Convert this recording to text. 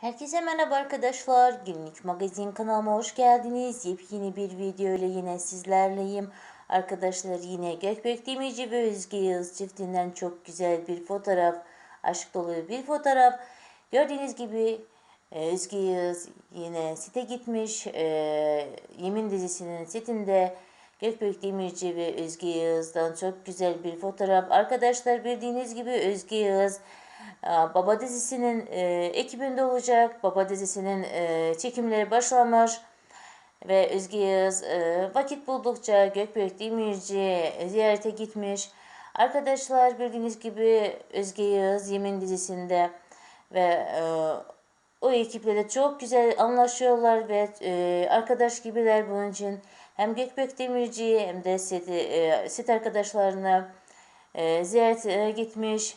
Herkese merhaba arkadaşlar. Günlük magazin kanalıma hoş geldiniz. Yepyeni bir video ile yine sizlerleyim. Arkadaşlar yine Gökbek Demirci ve Özge Yağız çiftinden çok güzel bir fotoğraf. Aşk dolu bir fotoğraf. Gördüğünüz gibi e, Özge Yağız yine site gitmiş. E, Yemin dizisinin setinde Gökbek Demirci ve Özge Yağız'dan çok güzel bir fotoğraf. Arkadaşlar bildiğiniz gibi Özge Aa, Baba dizisinin e, ekibinde olacak. Baba dizisinin e, çekimleri başlamış. Ve Özge Yağız e, vakit buldukça Gökbek Demirci ziyarete gitmiş. Arkadaşlar bildiğiniz gibi Özge Yağız Yemin dizisinde ve e, o ekiple de çok güzel anlaşıyorlar ve e, arkadaş gibiler bunun için. Hem Gökbek Demirci hem de set, e, set arkadaşlarına e, ziyarete gitmiş.